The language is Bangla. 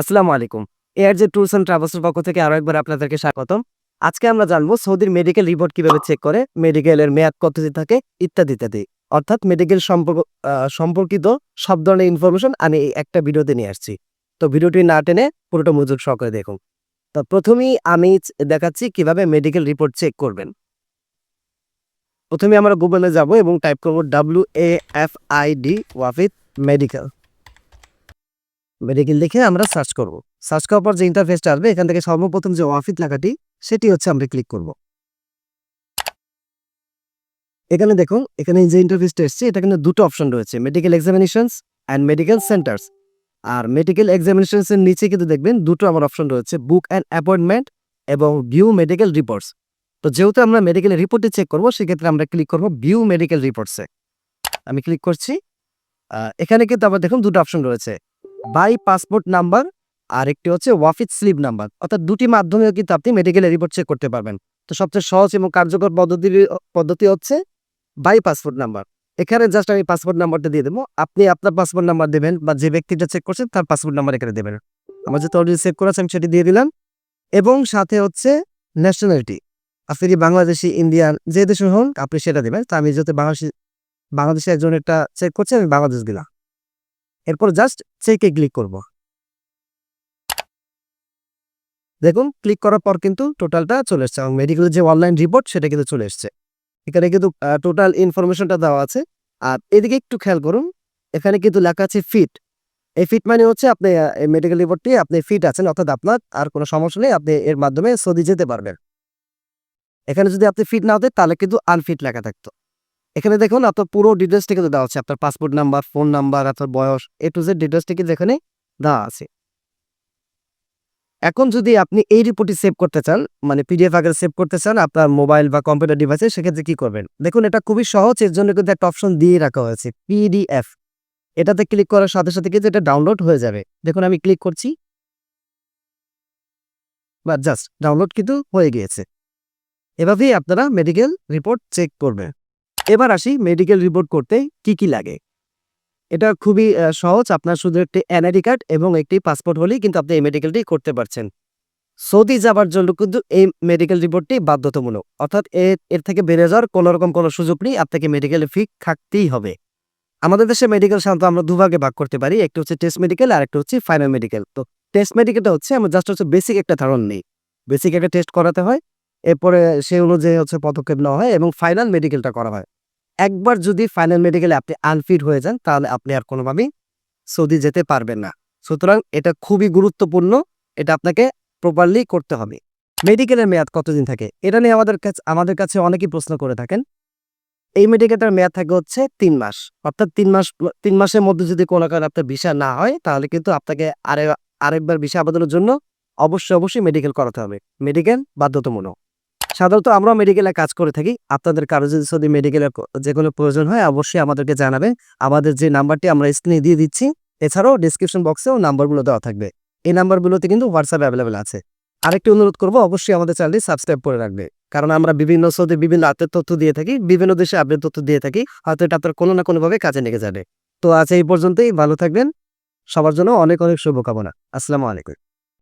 আসসালামু আলাইকুম। এয়ার যে ট্যুরস অ্যান্ড ট্রাভেলসের পক্ষ থেকে আরও একবার আপনাদেরকে স্বাগতম। আজকে আমরা জানব সৌদির মেডিকেল রিপোর্ট কীভাবে চেক করে, মেডিকেলের মেয়াদ কতদিন থাকে, ইত্যাদি ইত্যাদি। অর্থাৎ মেডিকেল সম্পর্ক সম্পর্কিত সব ধরনের ইনফরমেশন আমি একটা ভিডিওতে নিয়ে আসছি। তো ভিডিওটি না টেনে পুরোটা মজুর সহকারে দেখুন। তো প্রথমেই আমি দেখাচ্ছি কীভাবে মেডিকেল রিপোর্ট চেক করবেন। প্রথমে আমরা গুগলে যাব এবং টাইপ করব W A F I D Wafid medical medical লিখে আমরা সার্চ করব। সার্চ করার পর যে ইন্টারফেসটা আসবে, এখান থেকে সর্বপ্রথম যে ওয়াফিদ লেখাটি, সেটি হচ্ছে আমরা ক্লিক করব। এখানে দেখুন, এখানে যে ইন্টারফেসটা এসছে, এটা কিন্তু দুটো অপশন রয়েছে medical examinations and medical centres R medical examinations এর নিচে কিন্তু দেখবেন, দুটো আমার অপশন রয়েছে বুক অ্যান্ড অ্যাপয়েন্টমেন্ট এবং ভিউ মেডিকেল রিপোর্টস তো যেহেতু আমরা মেডিকেল রিপোর্টে চেক করব, সেক্ষেত্রে আমরা ক্লিক করব ভিউ মেডিকেল রিপোর্টসে আমি ক্লিক করছি। এখানে কিন্তু আবার দেখুন দুটো অপশন রয়েছে। বাই পাসপোর্ট নাম্বার আর একটি হচ্ছে ওয়াফিস স্লিপ নাম্বার অর্থাৎ দুটি মাধ্যমেও কিন্তু আপনি মেডিকেলের রিপোর্ট চেক করতে পারবেন। তো সবচেয়ে সহজ এবং কার্যকর পদ্ধতি পদ্ধতি হচ্ছে বাই পাসপোর্ট নাম্বার এখানে জাস্ট আমি পাসপোর্ট নাম্বারটা দিয়ে দেবো। আপনি আপনার পাসপোর্ট নাম্বার দেবেন বা যে ব্যক্তিটা চেক করছেন তার পাসপোর্ট নাম্বার এখানে দেবেন। আমার যেহেতু অলরেডি সেভ করা আছে, আমি সেটি দিয়ে দিলাম। এবং সাথে হচ্ছে ন্যাশনালিটি আপনি যদি বাংলাদেশি ইন্ডিয়ান যে দেশের হন, আপনি সেটা দেবেন। তো আমি যেহেতু বাংলাদেশি, বাংলাদেশে একজন একটা চেক করছি, আমি বাংলাদেশ দিলাম। এরপর জাস্ট চেকে ক্লিক করব। দেখুন, ক্লিক করার পর কিন্তু টোটালটা চলে এসছে এবং মেডিকেলের যে অনলাইন রিপোর্ট, সেটা কিন্তু চলে এসছে। এখানে কিন্তু টোটাল ইনফরমেশনটা দেওয়া আছে। আর এদিকে একটু খেয়াল করুন, এখানে কিন্তু লেখা আছে ফিট। এই ফিট মানে হচ্ছে আপনি মেডিকেল রিপোর্টটি আপনি ফিট আছেন, অর্থাৎ আপনার আর কোনো সমস্যা নেই, আপনি এর মাধ্যমে সৌদি যেতে পারবেন। এখানে যদি আপনি ফিট না হতেন, তাহলে কিন্তু আনফিট লেখা থাকতো। এখানে দেখুন, আপনার পুরো ডিটেলসটি কিন্তু দেওয়া আছে। আপনার পাসপোর্ট নাম্বার ফোন নাম্বার আপনার বয়স এ টু জেড ডিটেলসটি কিন্তু এখানে দেওয়া আছে। এখন যদি আপনি এই রিপোর্টটি সেভ করতে চান মানে পিডিএফ আকারে সেভ করতে চান আপনার মোবাইল বা কম্পিউটার ডিভাইসে সেক্ষেত্রে কি করবেন? দেখুন, এটা খুবই সহজ, এর জন্য কিন্তু একটা অপশন দিয়ে রাখা হয়েছে পিডিএফ এটাতে ক্লিক করার সাথে সাথে কিন্তু এটা ডাউনলোড হয়ে যাবে। দেখুন, আমি ক্লিক করছি। বা জাস্ট ডাউনলোড কিন্তু হয়ে গিয়েছে। এভাবেই আপনারা মেডিকেল রিপোর্ট চেক করবেন। এবার আসি মেডিকেল রিপোর্ট করতে কি কি লাগে। এটা খুবই সহজ। আপনার শুধু একটি এনআইডি কার্ড এবং একটি পাসপোর্ট হলেই কিন্তু আপনি এই মেডিকেলটি করতে পারছেন। সৌদি যাবার জন্য কিন্তু এই মেডিকেল রিপোর্টটি বাধ্যতামূলক। অর্থাৎ এর এর থেকে বেড়ে যাওয়ার কোনো রকম কোনো সুযোগ নেই, আপনাকে মেডিকেল ফি থাকতেই হবে। আমাদের দেশে মেডিকেল সাধারণত আমরা দুভাগে ভাগ করতে পারি, একটা হচ্ছে টেস্ট মেডিকেল আর একটা হচ্ছে ফাইনাল মেডিকেল তো টেস্ট মেডিকেলটা হচ্ছে, আমার জাস্ট হচ্ছে বেসিক একটা ধারণ নেই। বেসিক একটা টেস্ট করাতে হয়, এরপরে সেই অনুযায়ী হচ্ছে পদক্ষেপ নেওয়া হয় এবং ফাইনাল মেডিকেলটা করা হয়। একবার যদি ফাইনাল মেডিকেলে আপনি আনফিট হয়ে যান, তাহলে আপনি আর কোনোভাবেই সৌদি যেতে পারবেন না। সুতরাং এটা খুবই গুরুত্বপূর্ণ, এটা আপনাকে প্রপারলি করতে হবে। মেডিকেলের মেয়াদ কতদিন থাকে? এটা নিয়ে আমাদের কাছে আমাদের কাছে অনেকেই প্রশ্ন করে থাকেন। এই মেডিকেলটার মেয়াদ থাকে হচ্ছে তিন মাস। অর্থাৎ তিন মাস, তিন মাসের মধ্যে যদি কোনো কারণে আপনার ভিসা না হয়, তাহলে কিন্তু আপনাকে আরে, আরেকবার ভিসা আবেদনের জন্য অবশ্যই অবশ্যই মেডিকেল করাতে হবে। মেডিকেল বাধ্যতামূলক। সাধারণত আমরা মেডিকেলে কাজ করে থাকি। আপনাদের কারও যদি যদি মেডিকেলের যে কোনো প্রয়োজন হয়, অবশ্যই আমাদেরকে জানাবেন। আমাদের যে নাম্বারটি আমরা স্ক্রিনে দিয়ে দিচ্ছি, এছাড়াও ডিসক্রিপশন বক্সেও নাম্বারগুলো দেওয়া থাকবে। এই নাম্বারগুলোতে কিন্তু হোয়াটসঅ্যাপ অ্যাভেলেবেল আছে। আরেকটি অনুরোধ করব, অবশ্যই আমাদের চ্যানেলটি সাবস্ক্রাইব করে রাখবে। কারণ আমরা বিভিন্ন সৌদি বিভিন্ন আপডেট তথ্য দিয়ে থাকি, বিভিন্ন দেশে আপডেট তথ্য দিয়ে থাকি, হয়তো এটা আপনার কোনো না কোনোভাবে কাজে লেগে যাবে। তো আজ এই পর্যন্তই, ভালো থাকবেন। সবার জন্য অনেক অনেক শুভকামনা। আসসালামু আলাইকুম।